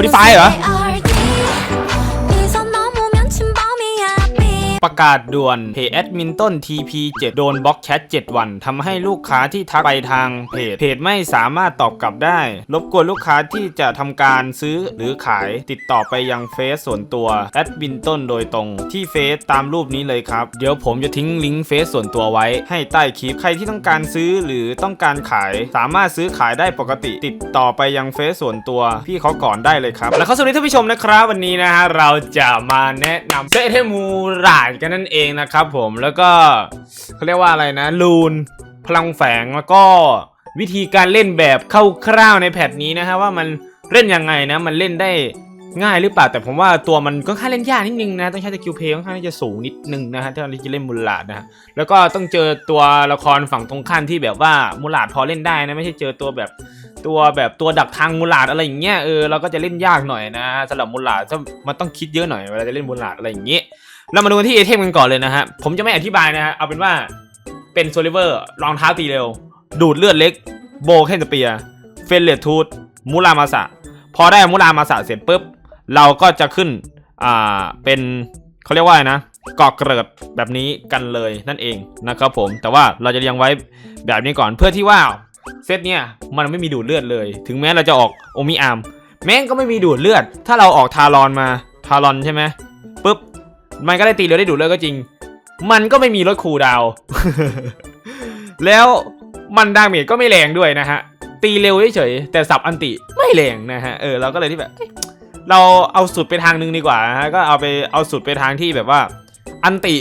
Spotify เหรอ ประกาศด่วนเพจแอดมินต้น TP7 โดนบล็อกแชท 7 วันทำให้ลูกค้าที่ทักไปทางเพจเพจไม่สามารถตอบกลับได้ รบกวนลูกค้าที่จะทำการซื้อหรือขายติดต่อไปยังเฟซส่วนตัวแอดมินต้นโดยตรงที่เฟซตามรูปนี้เลยครับ เดี๋ยวผมจะทิ้งลิงก์เฟซส่วนตัวไว้ให้ใต้คลิปใครที่ต้องการซื้อหรือต้องการขาย สามารถซื้อขายได้ปกติ ติดต่อไปยังเฟซส่วนตัวพี่เขาก่อนได้เลยครับ แล้วเข้าสวัสดีท่านผู้ชมนะครับ วันนี้นะฮะเราจะมาแนะนำเซตเทมูราดกันนั่นเองนะครับผมแล้วก็เขาเรียกว่าอะไรนะลูนพลังแฝงแล้วก็วิธีการเล่นแบบคร่าวๆในแพทนี้นะฮะว่ามันเล่นยังไงนะ มันเล่นได้ง่ายหรือเปล่าแต่ผมว่าตัวมันก็ค่าเล่นยากนิดนึงนะ ต้องใช้สกิลเพลย์ค่อนข้างจะสูงนิดนึงนะฮะถ้าเราจะเล่นมูลาดนะฮะแล้วก็ต้องเจอตัวละครฝั่งตรงข้ามที่แบบว่ามูลาดพอเล่นได้นะไม่ใช่เจอตัวแบบตัวแบบตัวดักทางมูลาดอะไรอย่างเงี้ยเออเราก็จะเล่นยากหน่อยนะสำหรับมูลาดมันต้องคิดเยอะหน่อยเวลาจะเล่นมูลาดอะไรอย่างเงี้ย เรามาดูกันที่ไอเทมกันก่อนเลยนะฮะ ผมจะไม่อธิบายนะฮะ เอาเป็นว่าเป็นโซลิเวอร์รองเท้าตีเร็ว ดูดเลือดเล็ก โบเคนสเปียเฟนเลตทูตมูรามาสะ พอได้มูรามาสะเสร็จปุ๊บ เราก็จะขึ้น อ่า เป็นเขาเรียกว่าไรนะกอกเกิดแบบนี้กันเลยนั่นเองนะครับผม แต่ว่าเราจะเรียงไว้แบบนี้ก่อนเพื่อที่ว่าเซตเนี่ยมันไม่มีดูดเลือดเลย ถึงแม้เราจะออกโอมิอาร์มแม่งก็ไม่มีดูดเลือด ถ้าเราออกทารอนมาทารอนใช่ไหม มันก็ได้ตีเร็วได้ดูดเลือดก็จริง มันก็ไม่มีลดคูดาว แล้วมันดาเมจก็ไม่แรงด้วยนะฮะ ตีเร็วเฉยแต่สับอันติไม่แรงนะฮะ เออเราก็เลยที่แบบ เราเอาสุดไปทางนึงดีกว่านะฮะ ก็เอาไปเอาสุดไปทางที่แบบว่า อันติ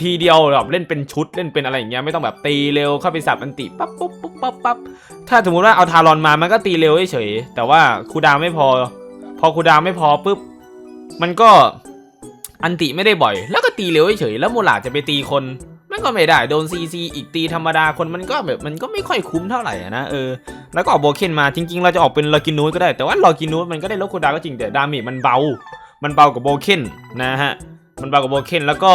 ทีเดียวแบบเล่นเป็นชุดเล่นเป็นอะไรอย่างเงี้ยไม่ต้องแบบตีเร็วเข้าไปสับอันติปั๊บปุ๊บปุ๊บปั๊บปั๊บถ้าสมมติว่าเอาทารอนมามันก็ตีเร็วเฉยแต่ว่าคูดาวไม่พอ พอคูดาวไม่พอปุ๊บมันก็ อันติไม่ได้บ่อย แล้วก็ตีเร็วเฉยๆแล้วโมลาจะไปตีคนมันก็ไม่ได้โดนซีซีอีกตีธรรมดาคนมันก็แบบมันก็ไม่ค่อยคุ้มเท่าไหร่นะเออแล้วก็ออกโบเคนมาจริง ๆ เราจะออกเป็นลอกินูสก็ได้แต่ว่าลอกินูสมันก็ได้ลดคูดาวก็จริงแต่ดาเมจมันเบา มันเบากว่าโบเคนนะฮะมันเบากว่าโบเคนแล้วก็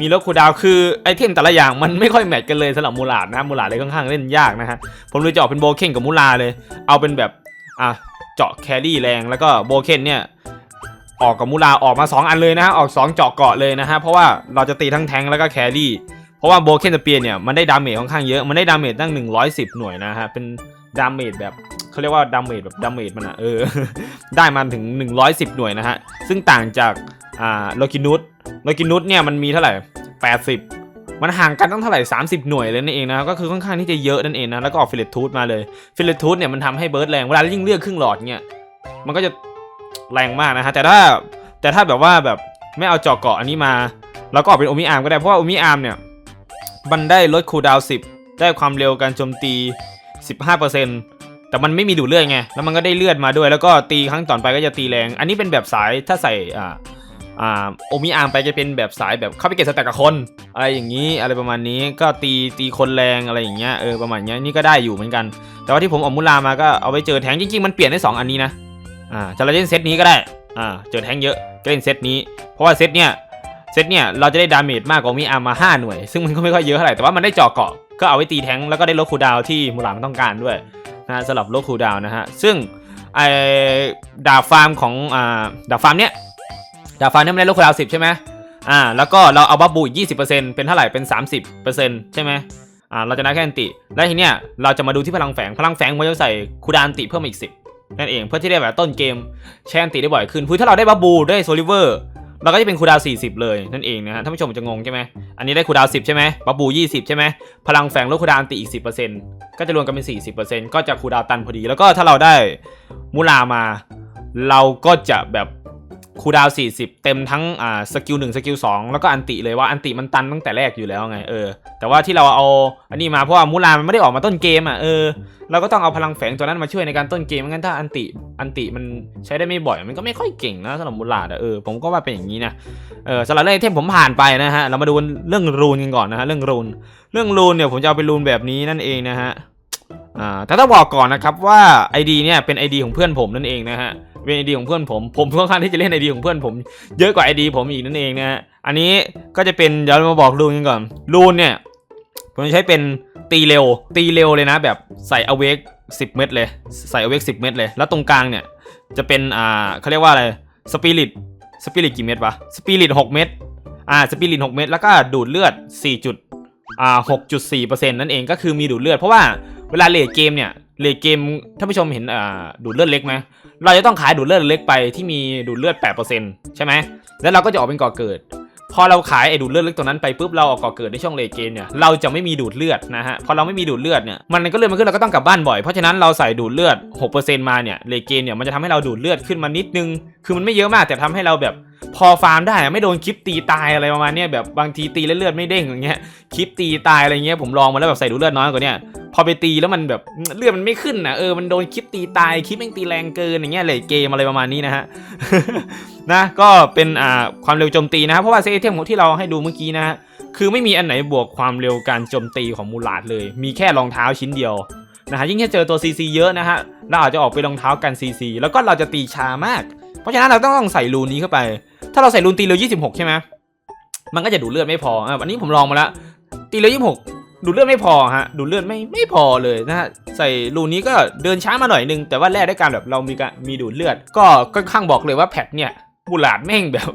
มีลดคูดาวคือไอเทมแต่ละอย่างมันไม่ค่อยแมทกันเลยสำหรับมูลาดนะมูลาดเลยค่อนข้างเล่นยากนะฮะผมเลยจะออกเป็นโบเคนกับมูลาเลย เอาเป็นแบบอะเจาะแครี่แรงแล้วก็โบเคนเนี่ย ออกกับมูลาออกมา 2 อันเลยนะฮะออก 2 เจาะเกาะเลยนะฮะเพราะว่าเราจะตีทั้งแทงแล้วก็แครี่เพราะว่าโบเคนสเปียเนี่ยมันได้ดาเมจค่อนข้างเยอะมันได้ดาเมจตั้ง 110 หน่วยนะฮะเป็นดาเมจแบบเขาเรียกว่าดาเมจแบบดาเมจมันอะเออได้มาถึง 110 หน่วยนะฮะซึ่งต่างจากอ่าโลกินุสโลกินุสเนี่ยมันมีเท่าไหร่ 80มันห่างกันตั้งเท่าไหร่ 30 หน่วยเลยนั่นเองนะ ก็คือค่อนข้างที่จะเยอะนั่นเองนะ แล้วก็ออกฟิเลตทูธมาเลย ฟิเลตทูธเนี่ยมันทำให้เบิร์ดแรง เวลายิ่งเลือกครึ่งหลอดเนี่ย มันก็จะ แรงมากนะฮะแต่ถ้าแต่ถ้าแบบว่าแบบไม่เอาเจาะเกาะอันนี้มาเราก็ออกเป็นโอมิอาร์มก็ได้เพราะว่าโอมิอาร์มเนี่ยมันได้ลดคูลดาวน์10 ได้ความเร็วการโจมตี 15%แต่มันไม่มีดูดเลือดไงแล้วมันก็ได้เลือดมาด้วย แล้วก็ตีครั้งต่อไปก็จะตีแรง อันนี้เป็นแบบสายถ้าใส่อ่าอ่าโอมิอาร์มไปจะเป็นแบบสายแบบเข้าไปเก็บสแต็กกับคน อะไรอย่างนี้อะไรประมาณนี้ก็ตีตีคนแรงอะไรอย่างเงี้ยเออประมาณเนี้ยนี่ก็ได้อยู่เหมือนกัน แต่ว่าที่ผมออกมุลามาก็เอาไว้เจอแทงจริงๆมันเปลี่ยนได้สองอันนี้นะ อ่าจะเล่นเซตนี้ก็ได้อ่าเจอแทงเยอะก็เล่นเซตนี้ เพราะว่าเซตเนี้ยเซตเนี้ยเราจะได้ดาเมจมากกว่ามีอาร์มา 5 หน่วย ซึ่งมันก็ไม่ค่อยเยอะเท่าไหร่แต่ว่ามันได้เจาะเกาะก็เอาไว้ตีแทงแล้วก็ได้ลดคูดาวที่มูหลามต้องการด้วยนะสำหรับลดคูดาวนะฮะซึ่งไอ้ดาบฟาร์มของอ่าดาบฟาร์มเนี้ยดาบฟาร์มเนี้ยมันได้ลดคูดาวน์10ใช่ไหมอ่าแล้วก็เราเอาบัฟบูอีก20%เปอร์เซ็นต์เป็นเท่าไหร่เป็น30%ใช่ไหมอ่าเราจะได้แค่อันติแล้วทีเนี้ยเราจะมาดูที่พลังแฝงพลังแฝงมันจะใส่คูดาวน์อันติเพิ่มอีก10 นั่นเองเพื่อที่ได้แบบต้นเกมแช่อันตีได้บ่อยขึ้นคือถ้าเราได้บับบูได้โซลิเวอร์เราก็จะเป็นคูดาว 40 เลยนั่นเองนะฮะท่านผู้ชมจะงงใช่ไหมอันนี้ได้คูดาว 10 ใช่ไหมบับบู 20 ใช่ไหมพลังแฝงลดคูดาวอันตีอีก 10%ก็จะรวมกันเป็น 40%ก็จะคูดาวตันพอดี แล้วก็ถ้าเราได้มูลามา เราก็จะแบบ คูดาว 40 เต็มทั้งอ่าสกิล1สกิล2แล้วก็อันติเลยว่าอันติมันตันตั้งแต่แรกอยู่แล้วไงเออแต่ว่าที่เราเอาอันนี้มาเพราะว่ามูลามันไม่ได้ออกมาต้นเกมอะเออเราก็ต้องเอาพลังแฝงตัวนั้นมาช่วยในการต้นเกมงั้นถ้าอันติอันติมันใช้ได้ไม่บ่อยมันก็ไม่ค่อยเก่งนะสำหรับมูลาดอะเออผมก็ว่าเป็นอย่างนี้นะเออสำหรับเรื่องไอเทมผมผ่านไปนะฮะเรามาดูเรื่องรูนกันก่อนนะฮะเรื่องรูนเรื่องรูนเนี่ยผมจะเอาเป็นรูนแบบนี้นั่นเองนะฮะอ่าแต่ต้องบอกก่อนนะครับว่า ID เนี่ยเป็น ID ของเพื่อนผมนั่นเองนะฮะ เป็น ID ของเพื่อนผม ผมค่อนข้างที่จะเล่น ID ของเพื่อนผม เยอะกว่า ID ผมอีกนั่นเองนะฮะ อันนี้ก็จะเป็นเดี๋ยวมาบอกรูนกันก่อน รูนเนี่ยผมจะใช้เป็นตีเร็ว ตีเร็วเลยนะ แบบใส่อเวก10เม็ดเลย ใส่อเวก10เม็ดเลย แล้วตรงกลางเนี่ยจะเป็นอ่าเขาเรียกว่าอะไร สปิริต สปิริตกี่เม็ดวะ สปิริต6เม็ด อ่า สปิริต6เม็ดแล้วก็ดูดเลือด4จุดอ่า6.4%นั่นเองก็คือมีดูดเลือดเพราะว่าเวลาเลทเกมเนี่ย เลทเกมท่านผู้ชมเห็นอ่าดูดเลือดเล็กไหมเราจะต้องขายดูดเลือดเล็กไปที่มีดูดเลือด 8%ใช่ไหมแล้วเราก็จะออกเป็นก่อเกิด พอเราขายไอ้ดูดเลือดเล็กตัวนั้นไปปุ๊บเราออกก่อเกิดในช่องเลทเกมเนี่ยเราจะไม่มีดูดเลือดนะฮะพอเราไม่มีดูดเลือดเนี่ยมันก็เลือดมันขึ้นเราก็ต้องกลับบ้านบ่อยเพราะฉะนั้นเราใส่ดูดเลือด 6%มาเนี่ยเลทเกมเนี่ยมันจะทำให้เราดูดเลือดขึ้นมานิดนึง คือมันไม่เยอะมากแต่ทำให้เราแบบ พอฟาร์มได้ไม่โดนคลิปตีตายอะไรประมาณนี้แบบบางทีตีเลือดไม่เด้งอย่างเงี้ยคลิปตีตายอะไรเงี้ยผมลองมาแล้วแบบใส่ดูเลือดน้อยกว่าเนี้ยพอไปตีแล้วมันแบบเลือดมันไม่ขึ้นนะเออมันโดนคลิปตีตายคลิปแม่งตีแรงเกินอย่างเงี้ยเลทเกมอะไรประมาณนี้นะฮะนะก็เป็นอ่าความเร็วโจมตีนะครับเพราะว่าเซตเทมที่เราให้ดูเมื่อกี้นะฮะคือไม่มีอันไหนบวกความเร็วการโจมตีของมูลาดเลย มีแค่รองเท้าชิ้นเดียวนะฮะยิ่งถ้าเจอตัว CC เยอะนะฮะเราอาจจะออกไปรองเท้ากัน CC แล้วก็เราจะตีช้ามาก เพราะฉะนั้นเราต้องใส่รูนี้เข้าไป ถ้าเราใส่รูนตีเร็ว26 ใช่ไหมมันก็จะดูดเลือดไม่พออะวันนี้ผมลองมาแล้วตีเร็ว26 ดูดเลือดไม่พอฮะดูดเลือดไม่ไม่พอเลยนะฮะใส่รูนนี้ก็เดินช้ามาหน่อยนึง แต่ว่าแลกด้วยการแบบเรามีการมีดูดเลือด ก็ค่อนข้างบอกเลยว่าแพทเนี่ยมูลาดแม่งแบบ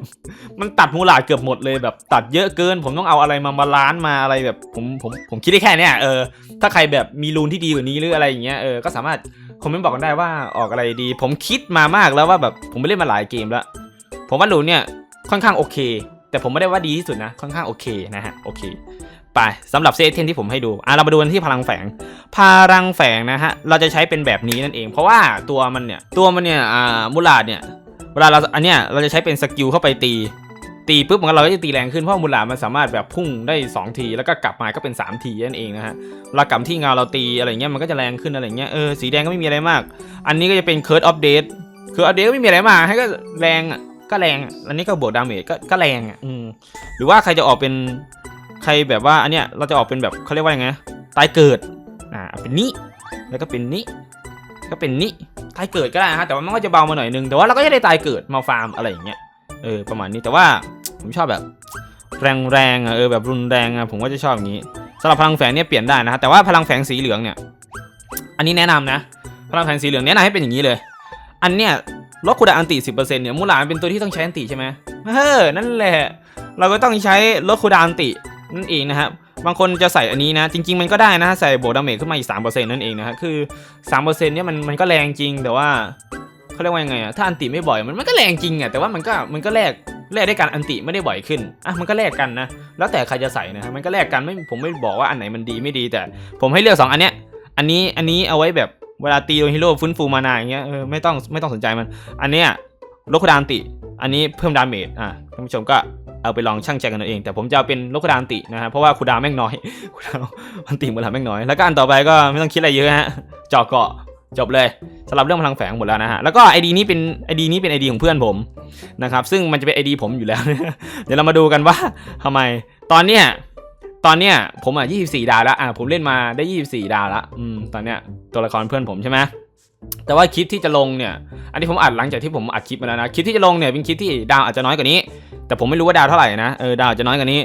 มันตัดมูลาดเกือบหมดเลยแบบ ตัดเยอะเกิน ผมต้องเอาอะไรมาบาลานซ์มาอะไรแบบผมผมผมคิดได้แค่เนี้ยเออถ้าใครแบบมีรูนที่ดีกว่านี้หรืออะไรอย่างเงี้ยเออก็สามารถคอมเมนต์บอกกันได้ว่าออกอะไรดี ผมคิดมามากแล้วว่าแบบผมไปเล่นมาหลายเกมแล้ว ผมว่ารูนเนี่ยค่อนข้างโอเค แต่ผมไม่ได้ว่าดีที่สุดนะ ค่อนข้างโอเคนะฮะ โอเค ไปสำหรับเซตเทนที่ผมให้ดู อะเรามาดูกันที่พลังแฝง พลังแฝงนะฮะ เราจะใช้เป็นแบบนี้นั่นเอง เพราะว่าตัวมันเนี่ย ตัวมันเนี่ย อ่า มูลาดเนี่ย เวลาเราอันเนี้ย เราจะใช้เป็นสกิลเข้าไปตี ตีปุ๊บมันก็เราก็จะตีแรงขึ้น เพราะมูลาดมันสามารถแบบพุ่งได้ 2 ที แล้วก็กลับมาก็เป็น 3 ทีนั่นเองนะฮะเวลากลับที่เงาเราตีอะไรเงี้ย มันก็จะแรงขึ้นอะไรเงี้ย เออ สีแดงก็ไม่มีอะไรมาก อันนี้ก็จะเป็นเคิร์ดอัปเดตเคิร์ดอัปเดตก็ไม่มีอะไรมาก ให้ก็แรงอะ ก็แรง อันนี้ก็บวกดาเมจก็ก็แรงอะอืมหรือว่าใครจะออกเป็นใครแบบว่าอันเนี้ยเราจะออกเป็นแบบเขาเรียกว่ายังไงตายเกิดอ่าเป็นนี้แล้วก็เป็นนี้ก็เป็นนี้ตายเกิดก็ได้นะฮะแต่ว่ามันก็จะเบามาหน่อยนึงแต่ว่าเราก็จะได้ตายเกิดมาฟาร์มอะไรอย่างเงี้ยเออประมาณนี้แต่ว่าผมชอบแบบ แรงๆอะเออแบบรุนแรงอะผมก็จะชอบอย่างนี้สำหรับพลังแฝงเนี่ยเปลี่ยนได้นะฮะแต่ว่าพลังแฝงสีเหลืองเนี่ย อันนี้แนะนำนะ พลังแฝงสีเหลืองแนะนำให้เป็นอย่างนี้เลย อันเนี้ย ลดคูดานอันติ10%เนี่ยมูหลานเป็นตัวที่ต้องใช้อันติใช่ไหมเออนั่นแหละ เราก็ต้องใช้ลดคูดานอันตินั่นเองนะครับบางคนจะใส่อันนี้นะ จริง ๆ มันก็ได้นะใส่โบดาเมจขึ้นมาอีกสามเปอร์เซ็นต์นั่นเองนะฮะคือสามเปอร์เซ็นต์เนี่ยมันมันก็แรงจริงแต่ว่าเขาเรียกว่ายังไงอะถ้าอันติไม่บ่อยมันมันก็แรงจริงอะแต่ว่ามันก็มันก็แลกแลกได้การอันติไม่ได้บ่อยขึ้นอะมันก็แลกกันนะแล้วแต่ใครจะใส่นะฮะมันก็แลกกันไม่ผมไม่บอกว่าอันไหนมันดีไม่ดีแต่ ผมให้เลือกสองอันเนี้ยอันนี้อันนี้เอาไว้แบบ เวลาตีโดนฮีโร่ฟื้นฟูมานาอย่างเงี้ยเออไม่ต้องไม่ต้องสนใจมัน อันเนี้ยลดคดานติ อันนี้เพิ่มดาเมจอะท่านผู้ชมก็เอาไปลองช่างใจกันเอาเอง แต่ผมจะเอาเป็นลดคดานตินะฮะเพราะว่าคูดาแม่งน้อยคูดาวน์อันติมูลค่าแม่งน้อย แล้วก็อันต่อไปก็ไม่ต้องคิดอะไรเยอะฮะเจาะเกาะจบเลยสำหรับเรื่องพลังแฝงหมดแล้วนะฮะ แล้วก็ไอดีนี้เป็นไอดีนี้เป็นไอดีของเพื่อนผมนะครับ ซึ่งมันจะเป็นไอดีผมอยู่แล้ว เดี๋ยวเรามาดูกันว่าทำไม ตอนเนี้ย ตอนเนี้ยผมอะ24 ดาวแล้วอะผมเล่นมาได้ 24 ดาวแล้วอืมตอนเนี้ยตัวละครเพื่อนผมใช่ไหมแต่ว่าคลิปที่จะลงเนี่ย อันนี้ผมอัดหลังจากที่ผมอัดคลิปมาแล้วนะ คลิปที่จะลงเนี่ยเป็นคลิปที่ดาวอาจจะน้อยกว่านี้ แต่ผมไม่รู้ว่าดาวเท่าไหร่นะ เออดาวอาจจะน้อยกว่านี้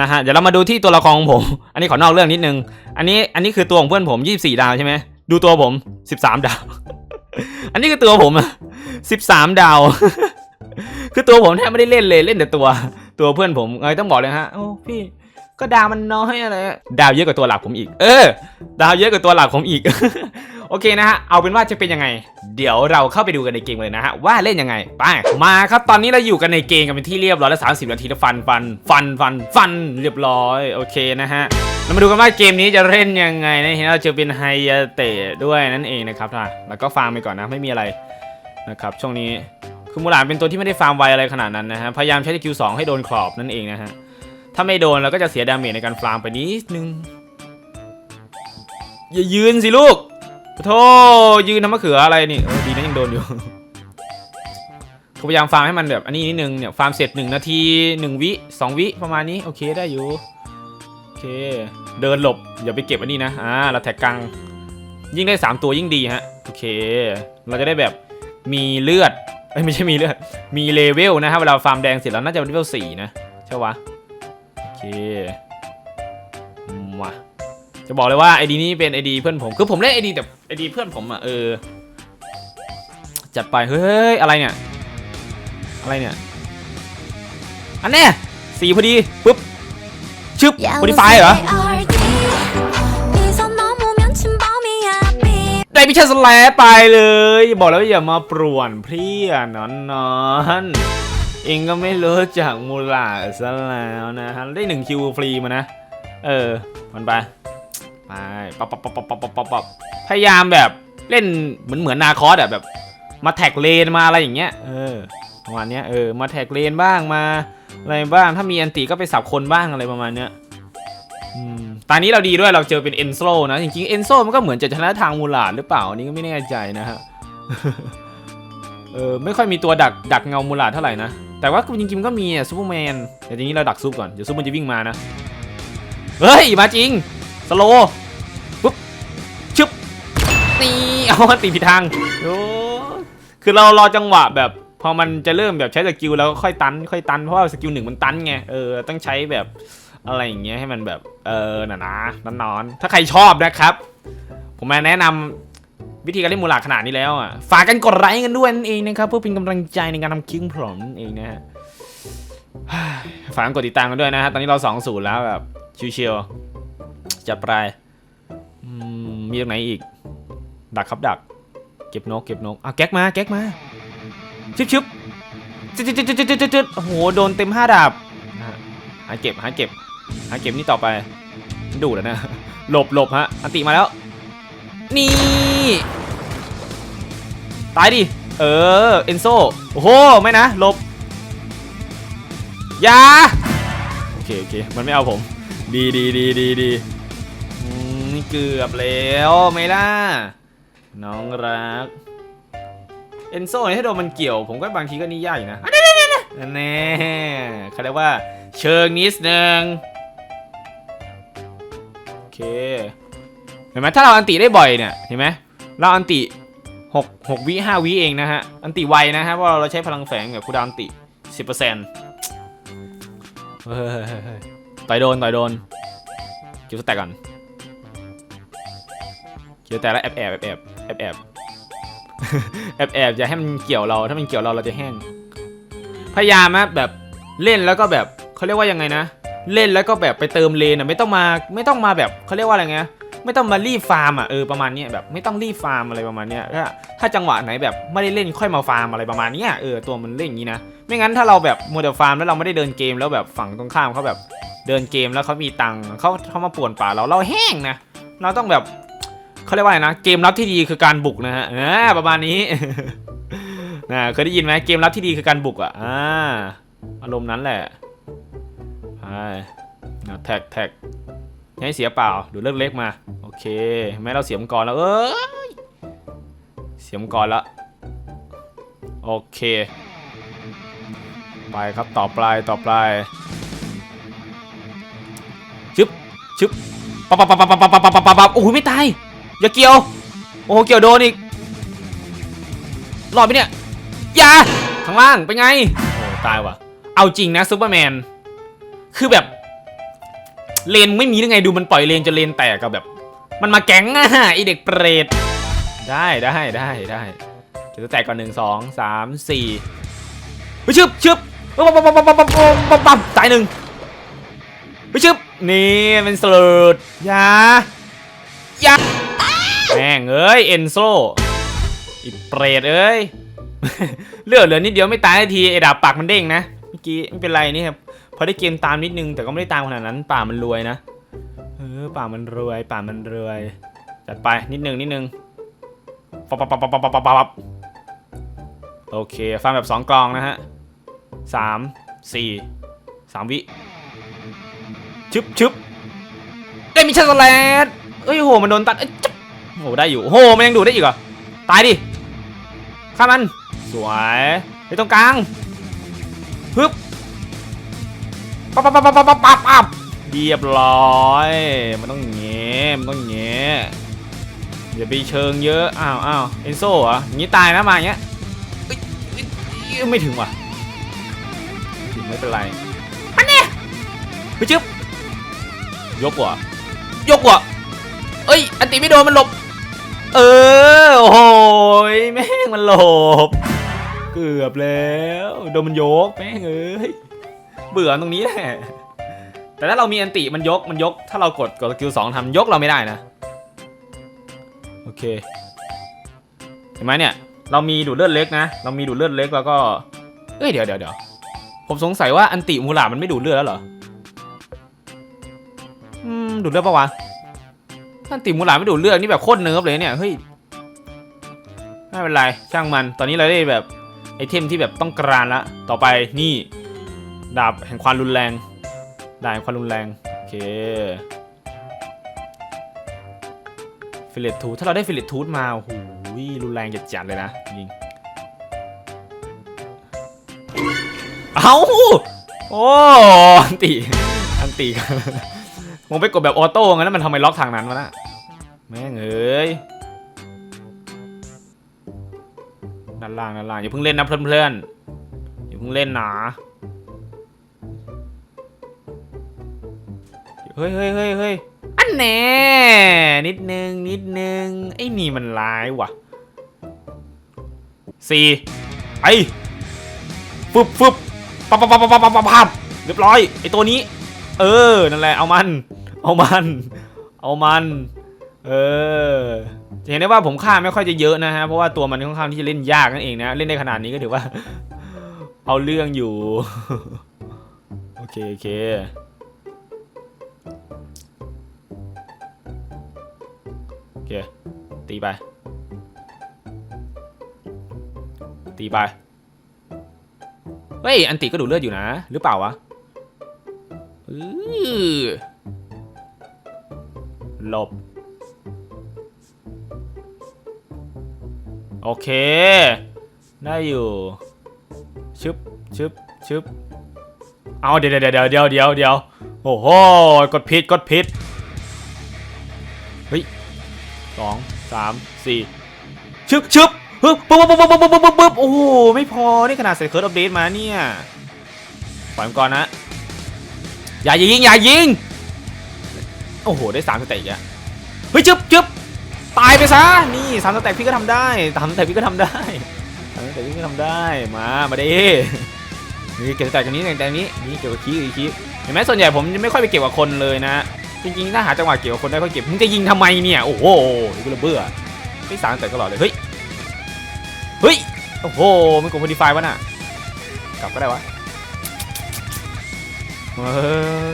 นะฮะ เดี๋ยวเรามาดูที่ตัวละครของผม อันนี้ขอนอกเรื่องนิดนึง อันนี้ อันนี้คือตัวของเพื่อนผม 24 ดาวใช่ไหม ดูตัวผม 13 ดาว อันนี้คือตัวผมอะ13 ดาว คือตัวผมแทบไม่ได้เล่นเลย เล่นแต่ตัว ตัวเพื่อนผมเอ้ยต้องบอกเลยฮะ โอ้พี่ ก็ดาวมันน้อยอะไรดาวเยอะกว่าตัวหลักผมอีก เออ ดาวเยอะกว่าตัวหลักผมอีก โอเคนะฮะ เอาเป็นว่าจะเป็นยังไง เดี๋ยวเราเข้าไปดูกันในเกมเลยนะฮะ ว่าเล่นยังไง ไป มาครับ ตอนนี้เราอยู่กันในเกมกันเป็นที่เรียบร้อยแล้ว30นาทีแล้วฟันฟันฟันฟันฟันเรียบร้อย โอเคนะฮะเรามาดูกันว่าเกมนี้จะเล่นยังไงนะฮะเราจะเป็นไฮยาเตะด้วยนั่นเองนะครับนแล้วก็ฟาร์มไปก่อนนะ ไม่มีอะไรนะครับ ช่วงนี้ คือมูหลานเป็นตัวที่ไม่ได้ฟาร์มไวอะไรขนาดนั้นนะฮะ พยายามใช้คิวสองให้โดนขอบนั่นเองนะฮะ ถ้าไม่โดนเราก็จะเสียดาเมจในการฟาร์มไปนิดนึง อย่ายืนสิลูกโธ่ยืนทำมะเขืออะไรนี่เออดีนะยังโดนอยู่พยายามฟาร์มให้มันแบบอันนี้นิดนึงเนี่ยฟาร์มเสร็จหนึ่งนาทีหนึ่งวิสองวิประมาณนี้โอเคได้อยู่โอเค เดินหลบอย่าไปเก็บอันนี้นะอ่าเราแท็กกลางยิ่งได้สามตัวยิ่งดีฮะโอเค เราจะได้แบบมีเลือดไม่ใช่มีเลือด มีเลเวลนะฮะเวลาฟาร์มแดงเสร็จแล้วน่าจะเป็นเลเวลสี่นะใช่วะโอ เคว่ะจะบอกเลยว่าไอดีนี้เป็นไอดีเพื่อนผม คือผมเล่นไอดีแต่ไอดีเพื่อนผมอะเออ จัดไป เฮ้ย อะไรเนี่ย อะไรเนี่ย อันเนี้ยสีพอดี ปุ๊บ ชึบโมดิฟายเหรอ ได้พิชาสแลปไปเลย บอกแล้วอย่ามาป่วนเพี่อนอนนอนๆ เองก็ไม่รู้จากมูลาซะแล้วนะฮะได้หนึ่งคิวฟรีมานะ เออ มันไป ไปปับปับปับปับปับปับปพยายามแบบเล่นเหมือนเหมือนนาคอสอะแบบ มาแท็กเลนมาอะไรอย่างเงี้ย เออประมาณเนี้ยเออ มาแท็กเลนบ้างมาอะไรบ้าง ถ้ามีอันติก็ไปสับคนบ้างอะไรประมาณเนี้ยตอนนี้เราดีด้วยเราเจอเป็นเอนโซนะจริงๆเอนโซมันก็เหมือนจะชนะทางมูลาหรือเปล่าอันนี้ก็ไม่แน่ใจนะฮะเออไม่ค่อยมีตัวดักดักเงามูลาเท่าไหร่นะ แต่ว่าจริงๆมันก็มีอะซูเปอร์แมนแต่ทีนี้เราดักซุปก่อน เดี๋ยวซุปมันจะวิ่งมานะ เฮ้ย มาจริง สโลปุ๊บ ชึบ นี่ เอามาตีผิดทางโอ้คือเรารอจังหวะแบบ พอมันจะเริ่มแบบใช้สกิลแล้วก็ค่อยตัน ค่อยตัน เพราะว่าสกิลหนึ่งมันตันไง เออ ต้องใช้แบบอะไรอย่างเงี้ยให้มันแบบ เออหนาๆนอนๆถ้าใครชอบนะครับ ผมมาแนะนำ วิธีการเล่นมูลาขนาดนี้แล้วอะฝากกันกดไลค์กันด้วยนั่นเองนะครับเพื่อเป็นกำลังใจในการทำคลิปผมนั่นเองนะฮะฝากกดติดตามกันด้วยนะฮะตอนนี้เรา2อศูนย์แล้วแบบชิวๆจัดปอืมมีตรงไหนอีก ดักครับดัก เก็บนกเก็บนกอะแก๊กมาแก๊กมาชึบชึบจึ๊ดจึ๊ดจึ๊ดจึ๊ดจึ๊ดจุดโอ้โหโดนเต็มห้าดาบหาเก็บหาเก็บหาเก็บนี่ต่อไปดูแล้วนะหลบหลบฮะอันติมาแล้ว นี่ ตายดิ เออ เอนโซ โอ้โห ไม่นะ หลบยาโอเค โอเค มันไม่เอาผม ดีดีดีดีดีอืมเกือบแล้วไม่ล่ะ น้องรัก เอนโซเนี่ยถ้โดนมันเกี่ยว ผมก็บางทีก็นี่ยากอยู่นะอะนั่นแน่เขาเรียกว่า เชิงนิดนึง โอเค เห็นไหมถ้าเราอันติได้บ่อยเนี่ยเห็นไหมเราอันติหกหกวิห้าวิเองนะฮะอันติไวนะฮะเพราะเราใช้พลังแฝงกับคูดาวอันติสิบเปอร์เซ็นต์เฮ้ยต่อยโดนต่อยโดนคิวสแต็กก่อนคิวแต่ละแอบแอบแอบแอบแอบแอบแอบอย่าให้มันเกี่ยวเราถ้ามันเกี่ยวเราเราจะแห้งพยายามนะแบบเล่นแล้วก็แบบเขาเรียกว่ายังไงนะ เล่นแล้วก็แบบไปเติมเลนอะไม่ต้องมาไม่ต้องมาแบบเขาเรียกว่าอะไรเงี้ย ไม่ต้องมารีบฟาร์มอะเออประมาณนี้แบบไม่ต้องรีบฟาร์มอะไรประมาณนี้ถ้าถ้าจังหวะไหนแบบไม่ได้เล่นค่อยมาฟาร์มอะไรประมาณนี้เออตัวมันเล่นอย่างนี้นะไม่งั้นถ้าเราแบบมัวแต่ฟาร์มแล้วเราไม่ได้เดินเกมแล้วแบบฝั่งตรงข้ามเขาแบบเดินเกมแล้วเขามีตังค์เขาเขามาป่วนป่าเราเราแห้งนะเราต้องแบบเขาเรียกว่าไรนะเกมรับที่ดีคือการบุกนะฮะอ่าประมาณนี้นะเคยได้ยินไหมเกมรับที่ดีคือการบุกอะอ่าอารมณ์นั้นแหละไปอ่แท็กแท็ก ให้เสียเปล่าดูเลือกเล็กมาโอเคแม้เราเสียมงกรแล้วเอ้ยเสียมงกรแล้วโอเคไปครับต่อปลายต่อปลายชึบชึบปับปับปับปับปับปับปับปับปับโอ้โหไม่ตายอย่าเกี่ยวโอ้โหเกี่ยวโดนอีกรอดไปเนี่ยอย่าข้างล่างเป็นไงโอ้ตายว่ะเอาจริงนะซูเปอร์แมนคือแบบ เลนไม่มีได้ไงดูมันปล่อยเลนจนเลนแตกกับแบบ มันมาแก๊งอะไอเด็กเปรตได้ได้ได้ได้จะแตกก่อนหนึ่งสองสามสี่ไปชึบชึบปั๊บปั๊บปั๊บปั๊บปั๊บปั๊บปั๊บตายหนึ่งไปชึบนี่เป็นสลุดยายาแม่งเอ้ยเอ็นโซอีเปรตเอ้ยเลือดเหลือนิดเดียวไม่ตายทีไอดาบปากมันเด้งนะเมื่อกี้ไม่เป็นไรนี่ครับ พอได้เกมตามนิดนึงแต่ก็ไม่ได้ตามขนาดนั้น ป่ามันรวยนะเออป่ามันรวย ป่ามันรวยจัดไปนิดนึงนิดนึงปับปับปับปับปับปับปับโอเคฟังแบบสองกลองนะฮะสามสี่สามวิชึบชึบได้มิชชั่นสแลดเอ้ยโหมันโดนตัดเอ้ยจ๊บโหได้อยู่โหมันยังดูดได้อีกเหรอตายดิฆ่ามันสวยไปตรงกลางฮึบ ปั๊บปั๊บปั๊บปั๊บปั๊บปั๊บปั๊บเรียบร้อย มันต้องเงี้ยมันต้องเงี้ยอย่าไปเชิงเยอะ อ้าวอ้าวเอนโซ่เหรองี้ตายนะมาเงี้ยไม่ถึงว่ะถึงไม่เป็นไรมันเนี่ยไปจึ๊บยกว่ะยกว่ะเอ้ย อันติไม่โดนมันหลบ เออ โอ้โหยแม่งมันหลบ เกือบแล้ว โดนมันยกแม่งเอ้ย เบื่อตรงนี้แหละแต่ถ้าเรามีอันติมันยกมันยก ถ้าเรากดกดสกิลสองทำยกเราไม่ได้นะ โอเค เห็นไหมเนี่ย เรามีดูดเลือดเล็กนะ เรามีดูดเลือดเล็กแล้วก็ เอ้ยเดี๋ยวเดี๋ยวเดี๋ยวผมสงสัยว่าอันติมูลามันไม่ดูดเลือดแล้วเหรอ อืมดูดเลือดปะวะอันติมูลาไม่ดูดเลือดนี่แบบโคตรเนิร์ฟเลยเนี่ย เฮ้ย ไม่เป็นไรช่างมัน ตอนนี้เราได้แบบไอเทมที่แบบต้องกรานละ ต่อไปนี่ ดาบแห่งความรุนแรง ดาบแห่งความรุนแรง โอเคฟิลเลตทูถ้าเราได้ฟิลเลตทูธมาโอ้โหรุนแรงจัดๆเลยนะจริงเอาโอ้อันติอันติผมไปกดแบบออโต้งั้นแล้วมันทำไมล็อกทางนั้นวะนะแม่งเอ้ยด้านล่างด้านล่างอย่าเพิ่งเล่นนะเพื่อนๆอย่าเพิ่งเล่นนะ เฮ้ยเฮ้ยเฮ้ยเฮ้ยอันแน่นิดนึงนิดนึงไอ้นี่มันร้ายว่ะสี่ไอ้ฟึบฟึบปับปับปับปับปับปับปับเรียบร้อยไอ้ตัวนี้ เออนั่นแหละเอามัน เอามัน เอามันเออจะเห็นได้ว่าผมฆ่าไม่ค่อยจะเยอะนะฮะเพราะว่าตัวมันค่อนข้างที่จะเล่นยากนั่นเองนะเล่นได้ขนาดนี้ก็ถือว่า เอาเรื่องอยู่ โอเคโอเค ตีไป ตีไป เฮ้ย อันติก็ดูดเลือดอยู่นะ หรือเปล่าวะหลบ โอเค ได้อยู่ ชึบ ชึบ ชึบ เอาเดี๋ยวเดี๋ยวเดี๋ยวเดี๋ยวเดี๋ยวเดี๋ยวโอ้โห กดผิด กดผิด เฮ้ยสอง สามสี่ชึบชึบฮึบปุ๊บปุ๊บปุ๊บปุ๊บปุ๊บปุ๊บปุ๊บโอ้โหไม่พอนี่ขนาดใส่เคิร์ดอัปเดตมาเนี่ยปล่อยมันก่อนนะอย่ายิงอย่ายิงโอ้โหได้สามสเต็กอะเฮ้ยชึบชึบตายไปซะนี่สามสแต็กพี่ก็ทำได้สามสแต็กพี่ก็ทำได้สามสแต็กพี่ก็ทำได้มามาดินี่เก็บสแต็กตรงนี้สแต็กนี้นี่เก็บกับคีย์คีเห็นไหมส่วนใหญ่ผมจะไม่ค่อยไปเก็บกับคนเลยนะ จริงๆถ้าหาจังหวะเกี่ยวคนได้ก็เก็บมึงจะยิงทำไมเนี่ยโอ้โหกูระเบื่อไม่สารแต่ตลอดเลยเฮ้ยเฮ้ยโอ้โหมันกดโมดิฟายวะน่ะกลับก็ได้วะเฮ้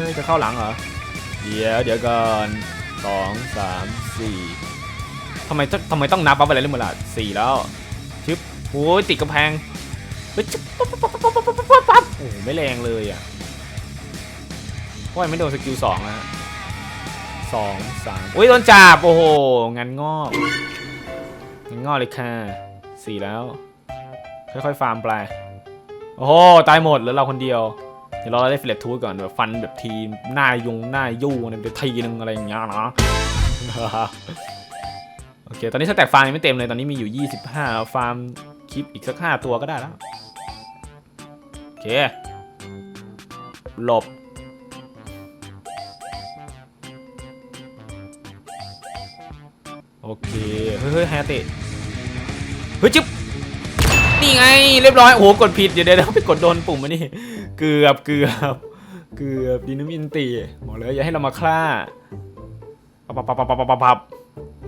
ยจะเข้าหลังเหรอเดี๋ยวเดี๋ยวก่อนสองสามสี่ทำไมทำไมต้องนับวะอะไรเรื่องเวลาสี่แล้วชึบโอ้ยติดกระแพงเฮ้ยปั๊บปั๊บปั๊บปั๊บปั๊บปั๊บโอ้ไม่แรงเลยอะว่าไม่โดนสกิลสองนะ สองสามโอ้ยโดนจับ โอ้โห งันงอกงันงอกเลยค่ะสี่แล้ว ค่อยๆ ฟาร์มไป โอ้โห ตายหมดเหลือเราคนเดียว เดี๋ยวเราได้เฟลตทูก่อนแบบฟันแบบทีหน้ายุงหน้ายู่อะไรไปทีนึงอะไรอย่างเงี้ยนะโอเค ตอนนี้สแต็กฟาร์มยังไม่เต็มเลย ตอนนี้มีอยู่ 25 ฟาร์มคลิปอีกสัก 5 ตัวก็ได้แล้ว โอเค หลบ โอเค เฮ้ยเฮ้ยฮอาเตะเฮ้ยจึ๊บนี่ไง เรียบร้อย โอ้โห กดผิด เดี๋ยวเดี๋ยวไปกดโดนปุ่มมานี่ เกือบเกือบเกือบดินามินตีบอกเลยอย่าให้เรามาฆ่าปับปับปับปับปับปับ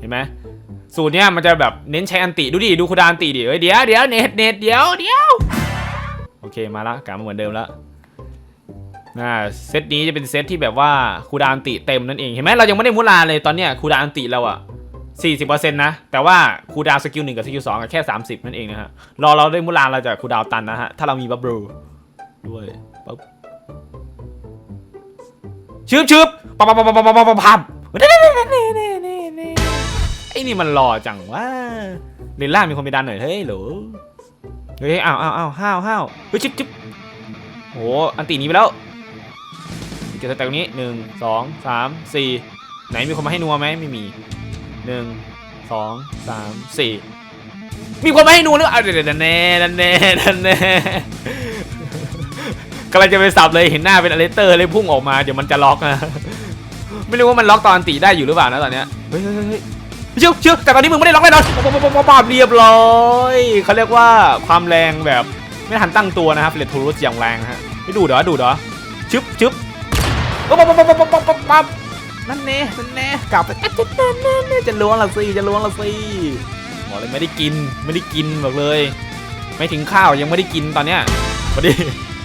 เห็นไหมสูตรเนี้ยมันจะแบบเน้นใช้อันติดูดิ ดูคูดาอันติดิเอ้ยเดี๋ยวเดี๋ยวเน็ตเน็ตเดี๋ยวเดี๋ยวโอเคมาละกลับมาเหมือนเดิมแล้วน่าเซตนี้จะเป็นเซตที่แบบว่าคูดาอันติเต็มนั่นเองเห็นไหมเรายังไม่ได้มุลาเลยตอนเนี้ยคูดาอันติเราอะ 40%นะ แต่ว่าครูดาวสกิล1กับสกิล2กัแค่ 30 นั่นเองนะฮะ รอเราได้มูลานเราจะครูดาวตันนะฮะ ถ้าเรามีบับรูด้วยปั๊บชึบชึบปั๊บปั๊บปั๊บปั๊บปั๊บปั๊บไอ้นี่มันรอจังว่าเลนล่ามีคนไปดันหน่อย เฮ้ยหรอเฮ้ยอ้าวอ้าวอ้าวห้าวห้าวเฮ้ยชิบชิบโหอันตีนี้ไปแล้วเก็บสแตรงนี้หนึ่งสองสามสี่ไหนมีคนมาให้นัวไหมไม่มี หนึ่งสองสามสี่มีคนมาให้นัวหรือเดี๋ยวเดี๋ยวแน่แน่แน่แน่กำลังจะไปสับเลยเห็นหน้าเป็นอเลสเตอร์เลยพุ่งออกมาเดี๋ยวมันจะล็อกนะไม่รู้ว่ามันล็อกตอนตีได้อยู่หรือเปล่านะตอนเนี้ยเฮ้ยเฮ้ยเฮ้ยเชื่อเชื่อแต่ตอนนี้มึงไม่ได้ล็อกแน่นอนปบปบเรียบร้อยเขาเรียกว่าความแรงแบบไม่ทันตั้งตัวนะครับเลทูรุสอย่างแรงฮะไม่ดูเหรอดูเหรอชึบชึบปบปบปบปบปบปบปบ นั่นแน่นั่นแน่กลับไปอะจะนั่นแน่แน่จะล้วงละสิจะล้วงละสิบอกเลยไม่ได้กินไม่ได้กินบอกเลย ไม่ถึงข้าวยังไม่ได้กินตอนเนี้ยพอดี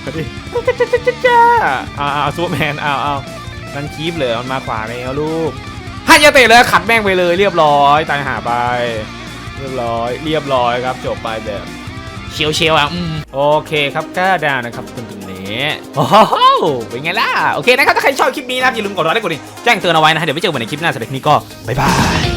พอดีจ้าจ้าอ้าวซูเปอร์แมนอ้าวอ้าวนั่นคีบเลยมันมาขวาแล้วลูกให้ยาเตะเลยขัดแม่งไปเลยเรียบร้อยตายหาไป เรียบร้อย เรียบร้อยครับจบไปแบบเชียวเชียวอะโอเคครับก็ได้นะครับคุณ นี้โอ้โหเป็นไงล่ะ โอเคนะครับ ถ้าใครชอบคลิปนี้นะครับอย่าลืมกดไลค์กดติแจ้งเตือนเอาไว้นะฮะเดี๋ยวไว้เจอกันในคลิปหน้าสำหรับคลิปนี้ก็บ๊ายบาย